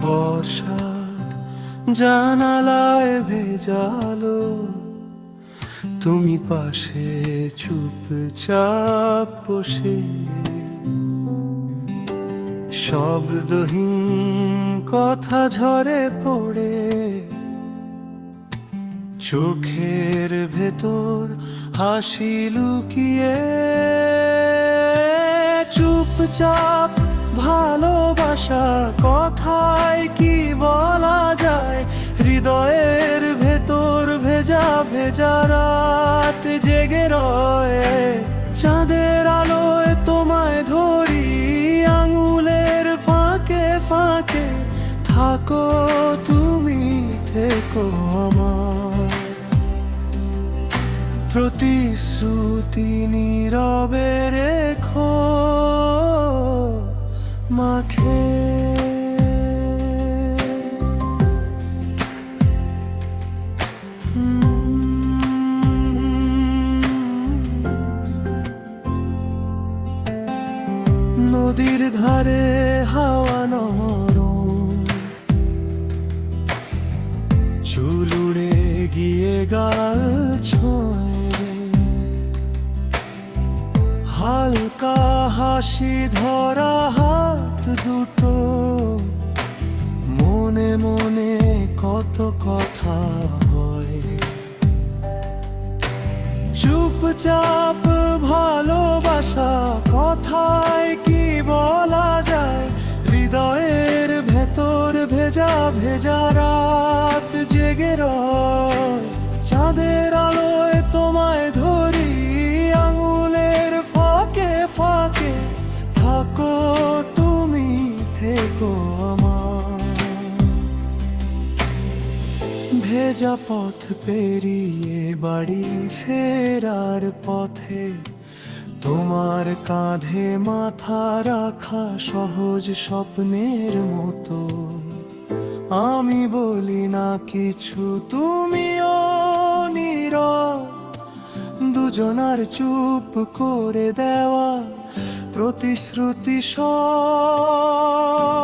বর্ষার জানালায় ভেজালো। তুমি পাশে চুপচাপ বসে। শব্দহীন কথা ঝরে পড়ে। চোখের ভেতর হাসি লুকিয়ে। চুপচাপ ভালোবাসা কথায় কি বলা যায়? হৃদয়ের ভেতর ভেজা ভেজা রাত জেগে রয়। চাঁদের আলোয় তোমায় ধরি, আঙুলের ফাঁকে ফাঁকে। থাকো তুমি, থেকো আমার। প্রতিশ্রুতি নীরবে রেখো। মাখে নদীর ধারে হাওয়া নরম। চুল উড়ে গিয়ে গাল ছোঁয় হালকা হাসি ধরা দুটো মনে মনে কত কথা হয়। চুপচাপ ভালোবাসা কথায় কি বলা যায়? হৃদয়ের ভেতর ভেজা ভেজা রাত জেগে রয়। চাঁদের ভেজা পথ পেরিয়ে বাড়ি ফেরার পথে তোমার কাঁধে মাথা রাখা সহজ স্বপ্নের মতো। আমি বলি না কিছু, তুমিও নীরব। দুজনার চুপ করে দেওয়া প্রতিশ্রুতি সব।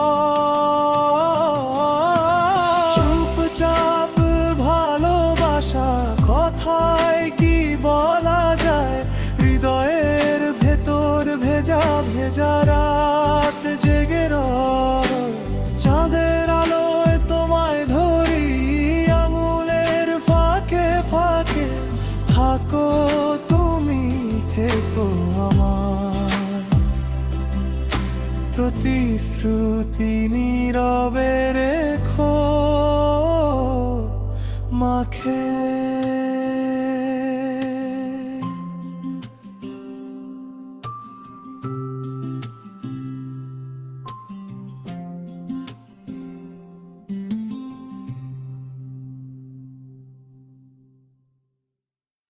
ভেজা রাত জেগে চাঁদের আলোয় তোমায় ধরি, আঙুলের ফাঁকে ফাঁকে থাকো, তুমি থেকো আমার প্রতিশ্রুতি নীরবে রেখো